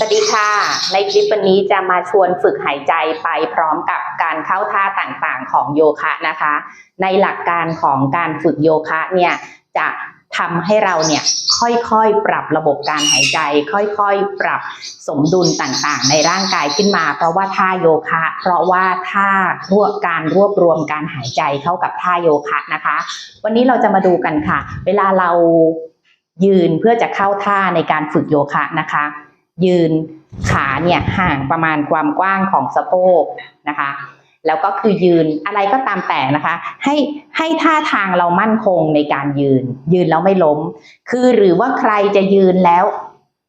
สวัสดีค่ะ ในคลิปวันนี้จะมาชวนฝึกหายใจไปพร้อมกับการเข้าท่าต่างๆของโยคะนะคะ ในหลักการของการฝึกโยคะเนี่ยจะทำให้เราเนี่ยค่อยๆปรับระบบการหายใจ ค่อยๆ ปรับสมดุลต่างๆ ในร่างกายขึ้นมา เพราะว่าท่าโยคะ เพราะว่าท่ารวการรวบรวมการหายใจเข้ากับท่าโยคะนะคะ วันนี้เราจะมาดูกันค่ะ เวลาเรายืนเพื่อจะเข้าท่าในการฝึกโยคะนะคะ ยืนขาเนี่ยห่างประมาณความกว้างของสะโพกนะคะ แล้วก็คือยืนอะไรก็ตามแต่นะคะ ให้ให้ท่าทางเรามั่นคงในการยืน ยืนแล้วไม่ล้ม คือหรือว่าใครจะยืนแล้ว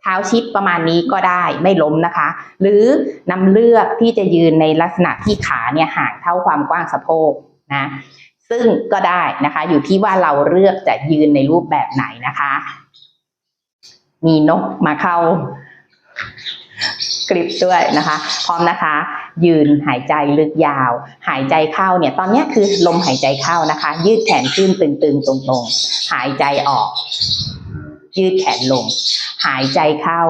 เท้าชิดประมาณนี้ก็ได้ไม่ล้มนะคะ หรือนำเลือกที่จะยืนในลักษณะที่ขาเนี่ยห่างเท่าความกว้างสะโพกนะซึ่งก็ได้นะคะ อยู่ที่ว่าเราเลือกจะยืนในรูปแบบไหนนะคะ มีนกมาเข้า กริปด้วยนะคะ พร้อมนะคะ ยืนหายใจลึกยาว หายใจเข้าเนี่ย ตอนนี้คือลมหายใจเข้านะคะ ยืดแขนขึ้นตึงๆ ตรงๆ หายใจออก ยืดแขนลง หายใจเข้า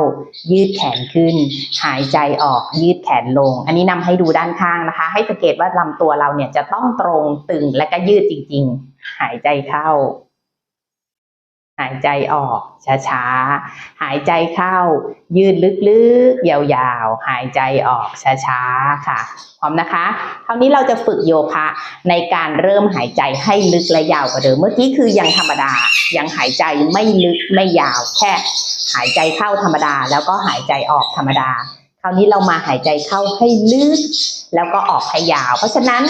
ยืดแขนขึ้น หายใจออก ยืดแขนลง อันนี้นำให้ดูด้านข้างนะคะ ให้สังเกตว่าลำตัวเราเนี่ยจะต้องตรงตึงและก็ยืดจริง ๆ หายใจเข้า หายใจออกช้าๆ หายใจเข้า ยืดลึกๆ ยาวๆ หายใจออกช้าๆ ค่ะ พร้อมนะคะ คราวนี้เราจะฝึกโยคะในการเริ่มหายใจให้ลึกและยาวกว่าเดิม เมื่อกี้คือยังธรรมดา ยังหายใจไม่ลึกไม่ยาว แค่หายใจเข้าธรรมดา แล้วก็หายใจออกธรรมดา คราวนี้เรามาหายใจเข้าให้ลึก แล้วก็ออกให้ยาว เพราะฉะนั้น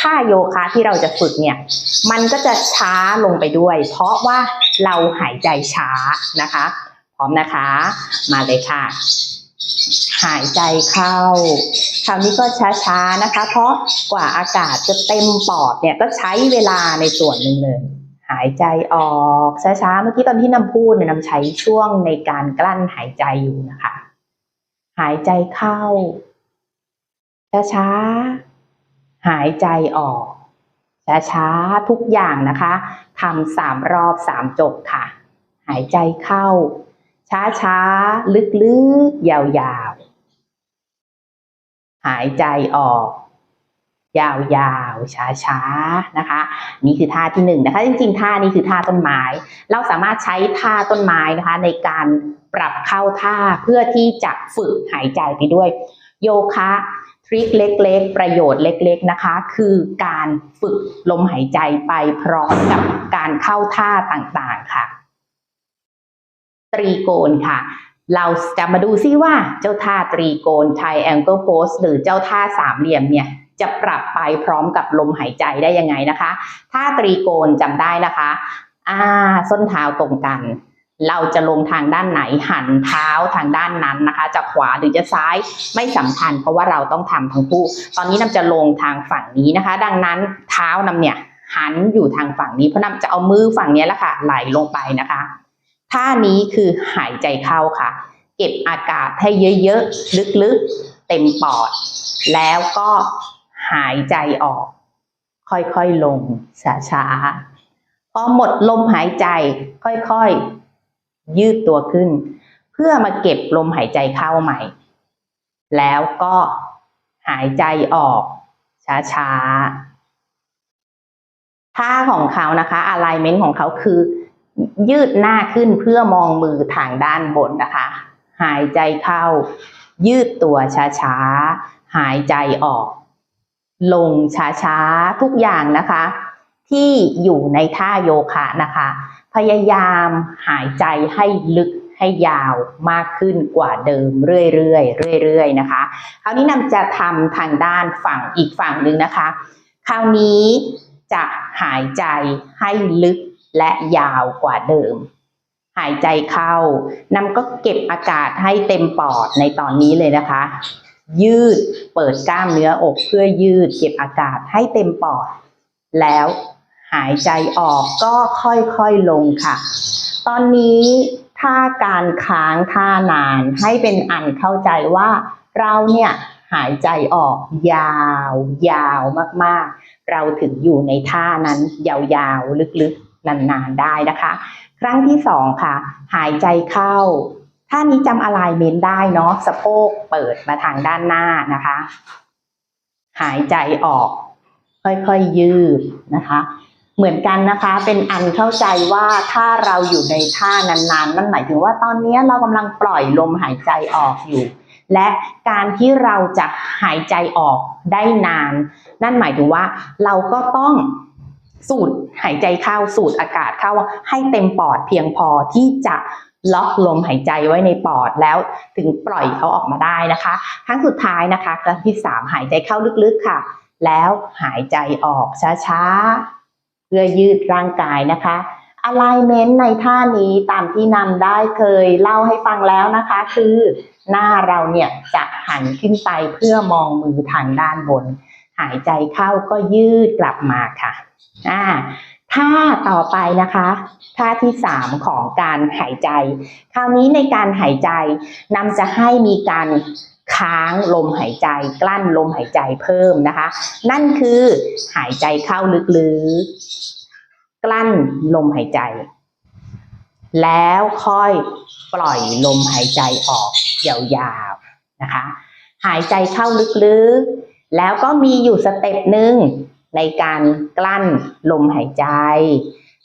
ท่าโยคะที่เราจะฝึกเนี่ย มันก็จะช้าลงไปด้วย เพราะว่าเราหายใจช้านะคะ พร้อมนะคะ มาเลยค่ะ หายใจเข้า คราวนี้ก็ช้าๆนะคะ เพราะกว่าอากาศจะเต็มปอดเนี่ยก็ใช้เวลาในส่วนหนึ่งเลยหายใจออกช้าๆ เมื่อกี้ตอนที่นำพูดเนี่ยนำใช้ช่วงในการกลั้นหายใจอยู่นะคะ หายใจเข้า ช้าๆ หายใจออก ช้าๆ ทุกอย่างนะคะทำสามรอบสามจบค่ะ หายใจเข้า ช้าๆ ลึกๆ ยาวๆ หายใจออก ยาวๆ ช้าๆ นะคะ นี่คือท่าที่หนึ่งนะคะ จริงๆ ท่านี้คือท่าต้นไม้ เราสามารถใช้ท่าต้นไม้นะคะ ในการปรับเข้าท่าเพื่อที่จะฝึกหายใจไปด้วย โยคะทริคเล็กๆ ประโยชน์เล็กๆ นะคะ คือการฝึกลมหายใจไปพร้อมกับการเข้าท่าต่างๆ ค่ะ ตรีโกณค่ะเราจะมาดูซิว่าเจ้าท่าตรีโกณ triangle pose หรือเจ้าท่าสามเหลี่ยมเนี่ย จะปรับไปพร้อมกับลมหายใจได้ยังไงนะคะท่าตรีโกณจำได้นะคะอ่าส้นเท้าตรงกัน เราจะลงทางด้านไหนหันเท้าทางด้านนั้นนะคะ จะขวาหรือจะซ้ายไม่สำคัญ เพราะว่าเราต้องทำทั้งคู่ ตอนนี้นำจะลงทางฝั่งนี้นะคะ ดังนั้นเท้านำเนี่ยหันอยู่ทางฝั่งนี้เพราะนำจะเอามือฝั่งนี้แหละค่ะไหลลงไปนะคะท่านี้คือหายใจเข้าค่ะ เก็บอากาศให้เยอะๆลึกๆ เต็มปอด แล้วก็ หายใจออก ค่อยๆลงช้าๆพอหมดลมหายใจ ค่อยๆยืดตัวขึ้น เพื่อมาเก็บลมหายใจเข้าใหม่ แล้วก็หายใจออกช้าๆท่าของเขานะคะ alignment ของเขาคือ ยืดหน้าขึ้นเพื่อมองมือทางด้านบนนะคะ หายใจเข้า ยืดตัวช้าๆ หายใจออก ลงช้าๆ ทุกอย่างนะคะ ที่อยู่ในท่าโยคะนะคะ พยายามหายใจให้ลึกให้ยาวมากขึ้นกว่าเดิมเรื่อยๆเรื่อยๆนะคะ คราวนี้นำจะทำทางด้านฝั่งอีกฝั่งหนึ่งนะคะ คราวนี้จะหายใจให้ลึกและยาวกว่าเดิม หายใจเข้านำก็เก็บอากาศให้เต็มปอดในตอนนี้เลยนะคะ ยืด เปิดกล้ามเนื้ออกเพื่อยืดเก็บอากาศให้เต็มปอด แล้วหายใจออกก็ค่อยๆลงค่ะ ตอนนี้ถ้าการค้างท่านานให้เป็นอันเข้าใจว่าเราเนี่ยหายใจออกยาว ยาวมากๆ เราถึงอยู่ในท่านั้นยาวๆ ลึกๆ นานๆ ได้นะคะ ครั้งที่สองค่ะ หายใจเข้า ท่านี้จำ alignment ได้เนาะสะโพกเปิดมาทางด้านหน้านะคะ หายใจออก ค่อยๆยืดนะคะ เหมือนกันนะคะเป็นอันเข้าใจว่าถ้าเราอยู่ในท่านานๆนั่นหมายถึงว่าตอนนี้เรากำลังปล่อยลมหายใจออกอยู่และการที่เราจะหายใจออกได้นาน นั่นหมายถึงว่าเราก็ต้องสูดหายใจเข้าสูดอากาศเข้าให้เต็มปอดเพียงพอที่จะ ล็อกลมหายใจไว้ในปอดแล้วถึงปล่อยเขาออกมาได้นะคะครั้งสุดท้ายนะคะครั้งที่สามหายใจเข้าลึกๆค่ะ แล้วหายใจออกช้าๆ เพื่อยืดร่างกายนะคะ alignment ในท่านี้ตามที่นำได้เคยเล่าให้ฟังแล้วนะคะ คือหน้าเราเนี่ยจะหันขึ้นไปเพื่อมองมือทางด้านบน หายใจเข้าก็ยืดกลับมาค่ะอ่า ท่าต่อไปนะคะท่าที่สามของการหายใจ คราวนี้ในการหายใจนำจะให้มีการค้างลมหายใจ กลั้นลมหายใจเพิ่มนะคะ นั่นคือหายใจเข้าลึกๆ กลั้นลมหายใจ แล้วค่อยปล่อยลมหายใจออกยาวๆนะคะ หายใจเข้าลึกๆ แล้วก็มีอยู่สเต็ปหนึ่ง ในการกลั้นลมหายใจ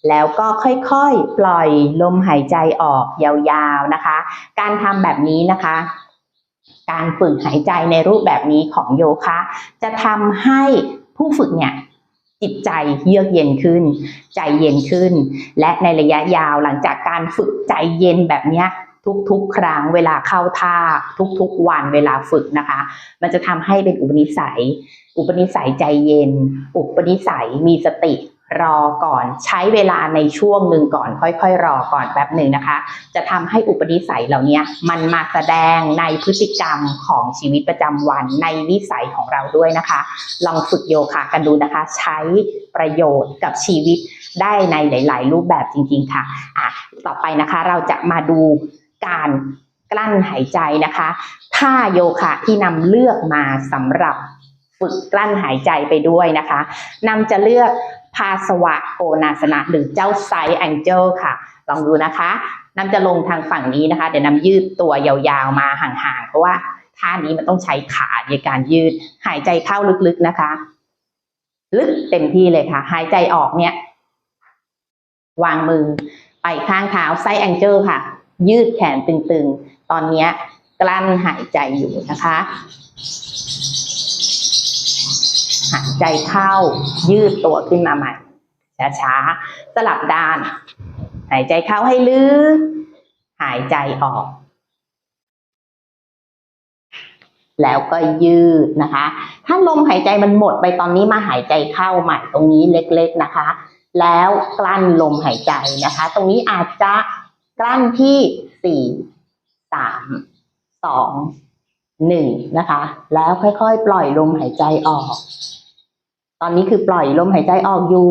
แล้วก็ค่อยๆ ปล่อยลมหายใจออกยาวๆนะคะ การทำแบบนี้นะคะ การฝึกหายใจในรูปแบบนี้ของโยคะ จะทำให้ผู้ฝึกเนี่ยจิตใจเยือกเย็นขึ้น ใจเย็นขึ้น และในระยะยาวหลังจากการฝึกใจเย็นแบบนี้ ทุกๆ ครั้งเวลาเข้าท่าทุกๆ วันเวลาฝึกนะคะ มันจะทำให้เป็นอุปนิสัย อุปนิสัยใจเย็น อุปนิสัยมีสติรอก่อนใช้เวลาในช่วงหนึ่งก่อน ค่อยๆ รอก่อนแป๊บหนึ่งนะคะ จะทำให้อุปนิสัยเหล่านี้มันมาแสดงในพฤติกรรมของชีวิตประจำวันในนิสัยของเราด้วยนะคะ ลองฝึกโยคะกันดูนะคะ ใช้ประโยชน์กับชีวิตได้ในหลาย ๆ รูปแบบจริง ๆ ค่ะอะต่อไปนะคะเราจะมาดู การกลั้นหายใจนะคะท่าโยคะที่นำเลือกมาสำหรับฝึกกลั้นหายใจไปด้วยนะคะนำจะเลือกภาสวะโกนาสนะหรือเจ้าไซแองเจิลค่ะ ลองดูนะคะนำจะลงทางฝั่งนี้นะคะ เดี๋ยวนำยืดตัวยาวๆมาห่างๆ เพราะว่าท่านี้มันต้องใช้ขาในการยืดหายใจเข้าลึกๆนะคะ ลึกเต็มที่เลยค่ะ หายใจออกเนี่ย วางมือไปข้างเท้าไซแองเจิลค่ะ ยืดแขนตึงๆ ตอนนี้กลั้นหายใจอยู่นะคะ หายใจเข้ายืดตัวขึ้นมาใหม่ช้าๆ สลับด้าน หายใจเข้าให้ลึก หายใจออก แล้วก็ยืดนะคะ ถ้าลมหายใจมันหมดไปตอนนี้มาหายใจเข้าใหม่ตรงนี้เล็กๆนะคะ แล้วกลั้นลมหายใจนะคะ ตรงนี้อาจจะ กลั้นที่สี่สามสองหนึ่งนะคะ แล้วค่อยๆ ปล่อยลมหายใจออก ตอนนี้คือปล่อยลมหายใจออกอยู่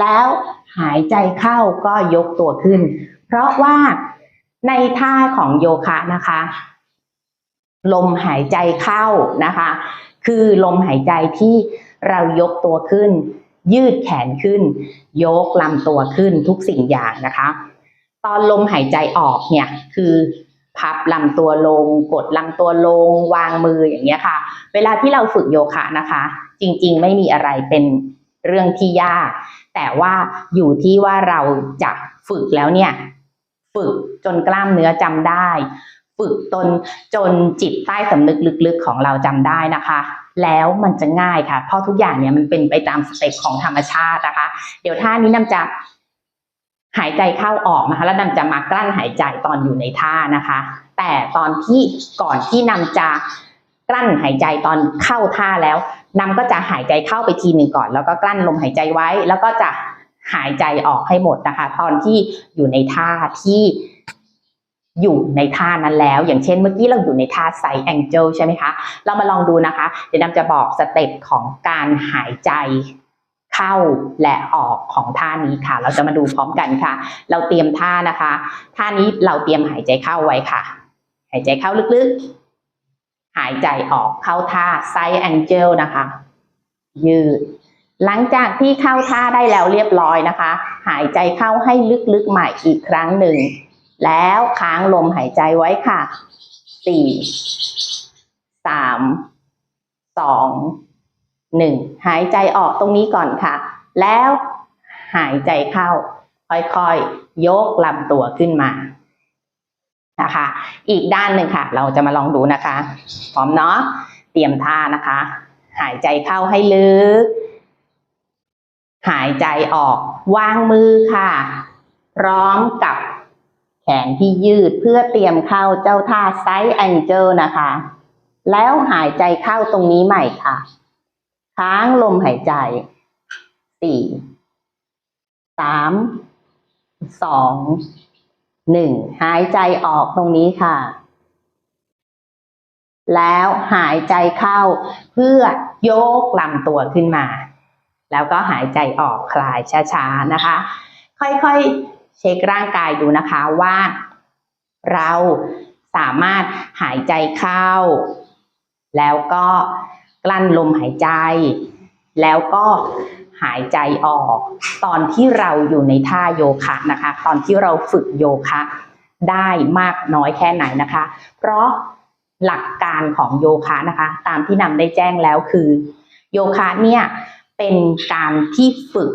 แล้วหายใจเข้าก็ยกตัวขึ้น เพราะว่าในท่าของโยคะนะคะ ลมหายใจเข้านะคะ คือลมหายใจที่เรายกตัวขึ้น ยืดแขนขึ้น ยกลำตัวขึ้นทุกสิ่งอย่างนะคะ ตอนลมหายใจออกเนี่ยคือพับลำตัวลง กดลำตัวลง วางมืออย่างเงี้ยค่ะ เวลาที่เราฝึกโยคะนะคะ จริงๆ ไม่มีอะไรเป็นเรื่องที่ยาก แต่ว่าอยู่ที่ว่าเราจะฝึกแล้วเนี่ย ฝึกจนกล้ามเนื้อจำได้ ฝึกจนจนจิตใต้สำนึกลึกๆของเราจำได้นะคะ แล้วมันจะง่ายค่ะ เพราะทุกอย่างเนี่ยมันเป็นไปตามสเต็ปของธรรมชาตินะคะ เดี๋ยวท่านี้นำจะ หายใจเข้าออกนะคะแล้วนำจะมากลั้นหายใจตอนอยู่ในท่านะคะ แต่ตอนที่ก่อนที่นำจะกลั้นหายใจตอนเข้าท่าแล้วนำก็จะหายใจเข้าไปทีหนึ่งก่อน แล้วก็กลั้นลมหายใจไว้ แล้วก็จะหายใจออกให้หมดนะคะ ตอนที่อยู่ในท่าที่อยู่ในท่านั้นแล้ว อย่างเช่นเมื่อกี้เราอยู่ในท่าไซแองเจิลใช่ไหมคะ เรามาลองดูนะคะ เดี๋ยวนำจะบอกสเต็ปของการหายใจ เข้าและออกของท่านี้ค่ะ เราจะมาดูพร้อมกันค่ะ เราเตรียมท่านะคะ ท่านี้เราเตรียมหายใจเข้าไว้ค่ะ หายใจเข้าลึกๆ หายใจออกเข้าท่าไซแองเจิลนะคะ ยืด หลังจากที่เข้าท่าได้แล้วเรียบร้อยนะคะ หายใจเข้าให้ลึกๆใหม่อีกครั้งหนึ่ง แล้วค้างลมหายใจไว้ค่ะสี่สามสอง หนึ่งหายใจออกตรงนี้ก่อนค่ะ แล้วหายใจเข้า ค่อยๆ ยกลำตัวขึ้นมานะคะ อีกด้านหนึ่งค่ะ เราจะมาลองดูนะคะ พร้อมเนาะ เตรียมท่านะคะ หายใจเข้าให้ลึก หายใจออก วางมือค่ะ พร้อมกับแขนที่ยืดเพื่อเตรียมเข้าเจ้าท่าไซส์แองเจิลนะคะ แล้วหายใจเข้าตรงนี้ใหม่ค่ะ ค้างลมหายใจสี่สามสองหนึ่งหายใจออกตรงนี้ค่ะ แล้วหายใจเข้าเพื่อยกลำตัวขึ้นมา แล้วก็หายใจออกคลายช้าๆนะคะ ค่อยๆเช็คร่างกายดูนะคะว่า เราสามารถหายใจเข้า แล้วก็ กลั้นลมหายใจ แล้วก็หายใจออก ตอนที่เราอยู่ในท่าโยคะนะคะ ตอนที่เราฝึกโยคะได้มากน้อยแค่ไหนนะคะ เพราะหลักการของโยคะนะคะ ตามที่นำได้แจ้งแล้วคือ โยคะเนี่ยเป็นการที่ฝึก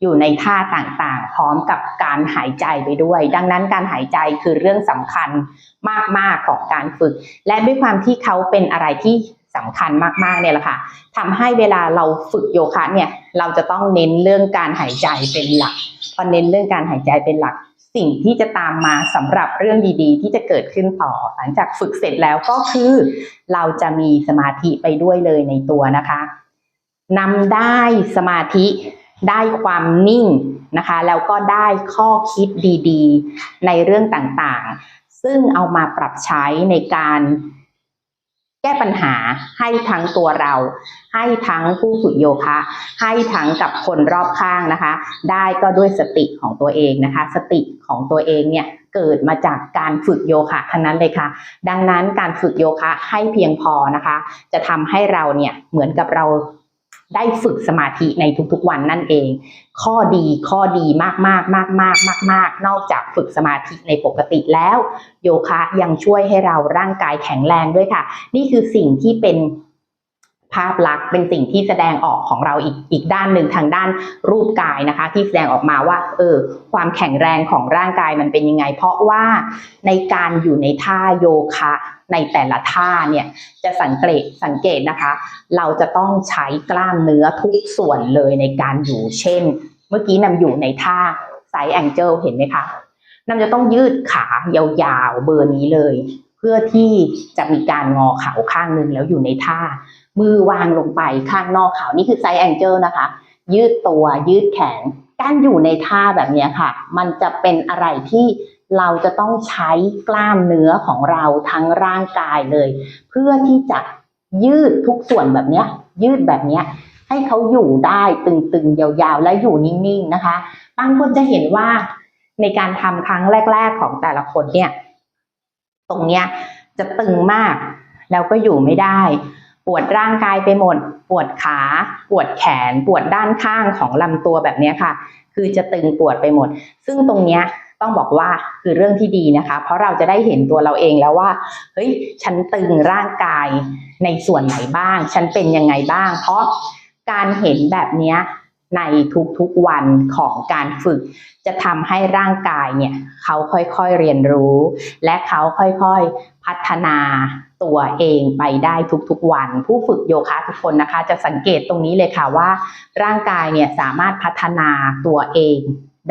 อยู่ในท่าต่างๆ พร้อมกับการหายใจไปด้วย ดังนั้นการหายใจคือเรื่องสำคัญมากๆของการฝึก และด้วยความที่เขาเป็นอะไรที่ สำคัญมากๆเนี่ยแหละค่ะทำให้เวลาเราฝึกโยคะเนี่ยเราจะต้องเน้นเรื่องการหายใจเป็นหลักพอเน้นเรื่องการหายใจเป็นหลัก สิ่งที่จะตามมาสำหรับเรื่องดีๆ ที่จะเกิดขึ้นต่อ หลังจากฝึกเสร็จแล้วก็คือ เราจะมีสมาธิไปด้วยเลยในตัวนะคะนำได้สมาธิได้ความนิ่งนะคะ แล้วก็ได้ข้อคิดดีๆ ในเรื่องต่างๆ ซึ่งเอามาปรับใช้ในการ แก้ปัญหาให้ทั้งตัวเรา ให้ทั้งผู้ฝึกโยคะ ให้ทั้งกับคนรอบข้างนะคะ ได้ก็ด้วยสติของตัวเองนะคะ สติของตัวเองเนี่ยเกิดมาจากการฝึกโยคะทั้งนั้นเลยค่ะ ดังนั้นการฝึกโยคะให้เพียงพอนะคะ จะทำให้เราเนี่ยเหมือนกับเรา ได้ฝึกสมาธิในทุกๆวันนั่นเอง ข้อดีข้อดีมากมากมากมากมากมากนอกจากฝึกสมาธิในปกติแล้ว โยคะยังช่วยให้เราร่างกายแข็งแรงด้วยค่ะ นี่คือสิ่งที่เป็นภาพลักษณ์เป็นสิ่งที่แสดงออกของเราอีกอีกด้านหนึ่งทางด้านรูปกายนะคะ ที่แสดงออกมาว่าเออความแข็งแรงของร่างกายมันเป็นยังไง เพราะว่าในการอยู่ในท่าโยคะ ในแต่ละท่าเนี่ยจะสังเกตสังเกตนะคะ เราจะต้องใช้กล้ามเนื้อทุกส่วนเลยในการอยู่เช่น เมื่อกี้นำอยู่ในท่าไซแองเจิลเห็นไหมคะนำจะต้องยืดขายาวๆเบอร์นี้เลย เพื่อที่จะมีการงอเข่าข้างนึงแล้วอยู่ในท่า มือวางลงไปข้างนอกเข่านี่คือไซแองเจิลนะคะ ยืดตัวยืดแขนการอยู่ในท่าแบบนี้ค่ะ มันจะเป็นอะไรที่ เราจะต้องใช้กล้ามเนื้อของเราทั้งร่างกายเลย เพื่อที่จะยืดทุกส่วนแบบนี้ยืดแบบนี้ให้เขาอยู่ได้ตึงๆ ยาวๆ และอยู่นิ่งๆนะคะบางคนจะเห็นว่าในการทำครั้งแรก ๆของแต่ละคนเนี่ย ตรงเนี้ยจะตึงมาก แล้วก็อยู่ไม่ได้ ปวดร่างกายไปหมด ปวดขา ปวดแขน ปวดด้านข้างของลำตัวแบบนี้ค่ะ คือจะตึงปวดไปหมด ซึ่งตรงเนี้ย ต้องบอกว่าคือเรื่องที่ดีนะคะ เพราะเราจะได้เห็นตัวเราเองแล้วว่าเฮ้ยฉันตึงร่างกายในส่วนไหนบ้าง ฉันเป็นยังไงบ้าง เพราะการเห็นแบบนี้ในทุกๆวันของการฝึก จะทำให้ร่างกายเนี่ยเขาค่อยๆเรียนรู้ และเขาค่อยๆพัฒนาตัวเองไปได้ทุกๆวัน ผู้ฝึกโยคะทุกคนนะคะ จะสังเกตตรงนี้เลยค่ะว่า ร่างกายเนี่ยสามารถพัฒนาตัวเอง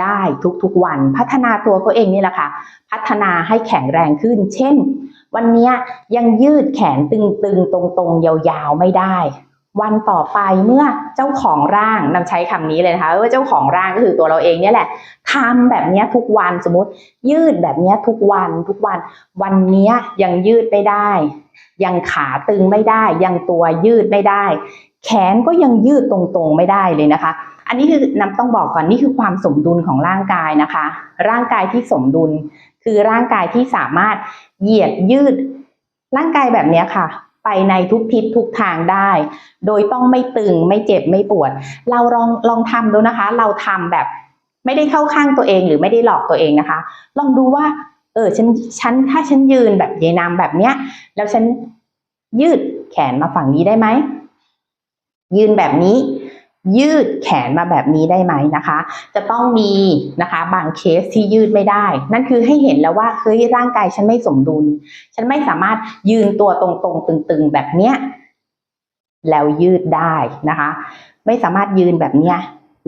ได้ทุกๆวัน พัฒนาตัวเขาเองนี่แหละค่ะ พัฒนาให้แข็งแรงขึ้น เช่น วันนี้ยังยืดแขนตึงๆ ตรงๆ ยาวๆ ไม่ได้ วันต่อไปเมื่อเจ้าของร่างนำใช้คำนี้เลยนะคะว่าเจ้าของร่างก็คือตัวเราเองเนี่ยแหละทำแบบนี้ทุกวันสมมติ ยืดแบบนี้ทุกวันทุกวัน วันนี้ยยังยืดไม่ได้ ยังขาตึงไม่ได้ ยังตัวยืดไม่ได้ แขนก็ยังยืดตรงๆไม่ได้เลยนะคะ อันนี้คือน้ำต้องบอกก่อนนี่คือความสมดุลของร่างกายนะคะ ร่างกายที่สมดุล คือร่างกายที่สามารถเหยียดยืด ร่างกายแบบนี้ค่ะ ไปในทุกทิศทุกทางได้ โดยต้องไม่ตึงไม่เจ็บไม่ปวด เราลองลองทำดูนะคะ เราทำแบบไม่ได้เข้าข้างตัวเองหรือไม่ได้หลอกตัวเองนะคะ ลองดูว่า เออฉันฉันถ้าฉันยืนแบบเยายนามแบบเนี้ย แล้วฉันยืดแขนมาฝั่งนี้ได้ไหม ยืนแบบนี้ ยืดแขนมาแบบนี้ได้ไหมนะคะ จะต้องมีนะคะบางเคสที่ยืดไม่ได้ นั่นคือให้เห็นแล้วว่าเฮ้ยร่างกายฉันไม่สมดุล ฉันไม่สามารถยืนตัวตรงๆ ตึงๆ แบบเนี้ยแล้วยืดได้นะคะ ไม่สามารถยืนแบบเนี้ย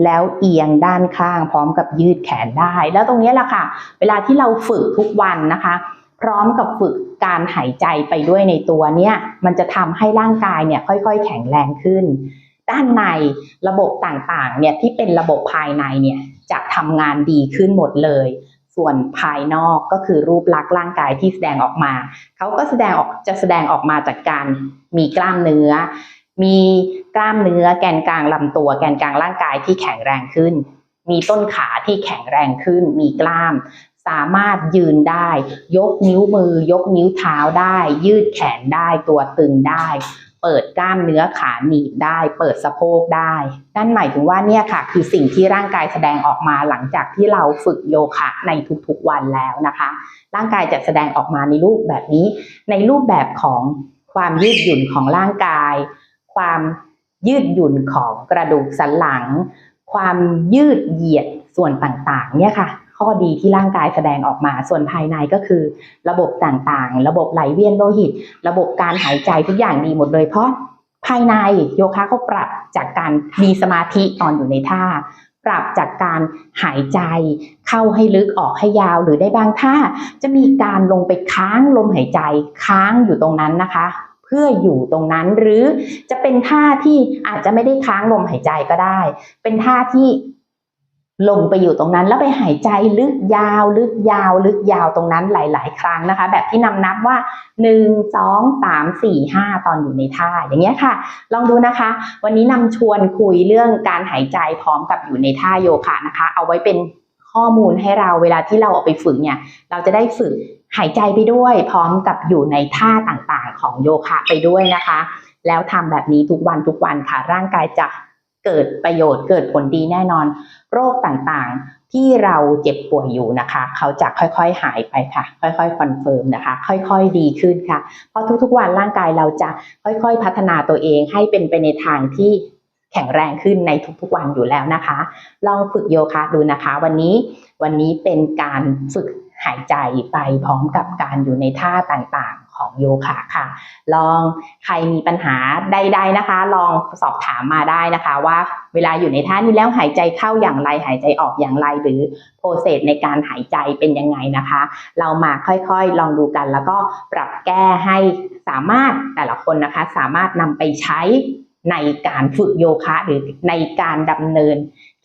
แล้วเอียงด้านข้างพร้อมกับยืดแขนได้ แล้วตรงนี้แหละค่ะ เวลาที่เราฝึกทุกวันนะคะ ร้อมกับฝึกการหายใจไปด้วยในตัวเนี่ยมันจะทำให้ร่างกายเนี่ยค่อยๆ แข็งแรงขึ้น ด้านในระบบต่างๆเนี่ยที่เป็นระบบภายในเนี่ยจะทำงานดีขึ้นหมดเลย ส่วนภายนอกก็คือรูปลักษณ์ร่างกายที่แสดงออกมาเขาก็แสดงออกจะแสดงออกมาจากการมีกล้ามเนื้อ มีกล้ามเนื้อแกนกลางลำตัว แกนกลางร่างกายที่แข็งแรงขึ้นมีต้นขาที่แข็งแรงขึ้น มีกล้าม สามารถยืนได้ ยกนิ้วมือ ยกนิ้วเท้าได้ ยืดแขนได้ตัวตึงได้ เปิดกล้ามเนื้อขาหนีบได้ เปิดสะโพกได้นั่นหมายถึงว่าเนี่ยค่ะ คือสิ่งที่ร่างกายแสดงออกมาหลังจากที่เราฝึกโยคะในทุกๆวันแล้วนะคะ ร่างกายจะแสดงออกมาในรูปแบบนี้ ในรูปแบบของความยืดหยุ่นของร่างกาย ความยืดหยุ่นของกระดูกสันหลัง ความยืดเหยียดส่วนต่างๆ เนี่ยค่ะ ข้อดีที่ร่างกายแสดงออกมา ส่วนภายในก็คือ ระบบต่างๆ ระบบไหลเวียนโลหิต ระบบการหายใจทุกอย่างดีหมดเลยเพราะภายในโยคะเขาปรับจากการมีสมาธิตอนอยู่ในท่า ปรับจากการหายใจเข้าให้ลึกออกให้ยาวหรือได้บางท่าจะมีการลงไปค้างลมหายใจค้างอยู่ตรงนั้นนะคะ เพื่ออยู่ตรงนั้นหรือจะเป็นท่าที่อาจจะไม่ได้ค้างลมหายใจก็ได้ เป็นท่าที่ ลงไปอยู่ตรงนั้นแล้วไปหายใจลึกยาวลึกยาว ลึกยาวตรงนั้นหลาย ๆ ครั้งนะคะ แบบที่นำนับว่าหนึ่งสองสามสี่ห้าตอนอยู่ในท่า อย่างเงี้ยค่ะ ลองดูนะคะ วันนี้นำชวนคุยเรื่องการหายใจพร้อมกับอยู่ในท่าโยคะนะคะ เอาไว้เป็นข้อมูลให้เราเวลาที่เราออกไปฝึกเนี่ย เราจะได้ฝึกหายใจไปด้วยพร้อมกับอยู่ในท่าต่างๆ ของโยคะไปด้วยนะคะ แล้วทำแบบนี้ทุกวันทุกวันค่ะร่างกายจะ เกิดประโยชน์เกิดผลดีแน่นอน โรคต่างๆที่เราเจ็บป่วยอยู่นะคะ เขาจะค่อยๆหายไปค่ะ ค่อยๆคอนเฟิร์มนะคะ ค่อยๆดีขึ้นค่ะ เพราะทุกๆวันร่างกายเราจะค่อยๆพัฒนาตัวเองให้เป็นไปในทางที่แข็งแรงขึ้นในทุกๆวันอยู่แล้วนะคะ ลองฝึกโยคะดูนะคะ วันนี้วันนี้เป็นการฝึกหายใจไปพร้อมกับการอยู่ในท่าต่างๆ ของโยคะค่ะ ลองใครมีปัญหาใด ๆนะคะ ลองสอบถามมาได้นะคะ ว่าเวลาอยู่ในท่านี้แล้วหายใจเข้าอย่างไร หายใจออกอย่างไร หรือโปรเซสในการหายใจเป็นยังไงนะคะ เรามาค่อยๆลองดูกัน แล้วก็ปรับแก้ให้สามารถแต่ละคนนะคะ สามารถนำไปใช้ในการฝึกโยคะหรือในการดำเนิน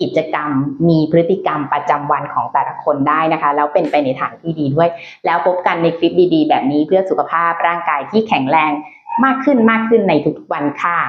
กิจกรรม มีพฤติกรรมประจำวันของแต่ละคนได้นะคะ แล้วเป็นไปในทางที่ดีด้วย แล้วพบกันในคลิปดีๆ แบบนี้เพื่อสุขภาพร่างกายที่แข็งแรงมากขึ้นมากขึ้นในทุกๆวันค่ะ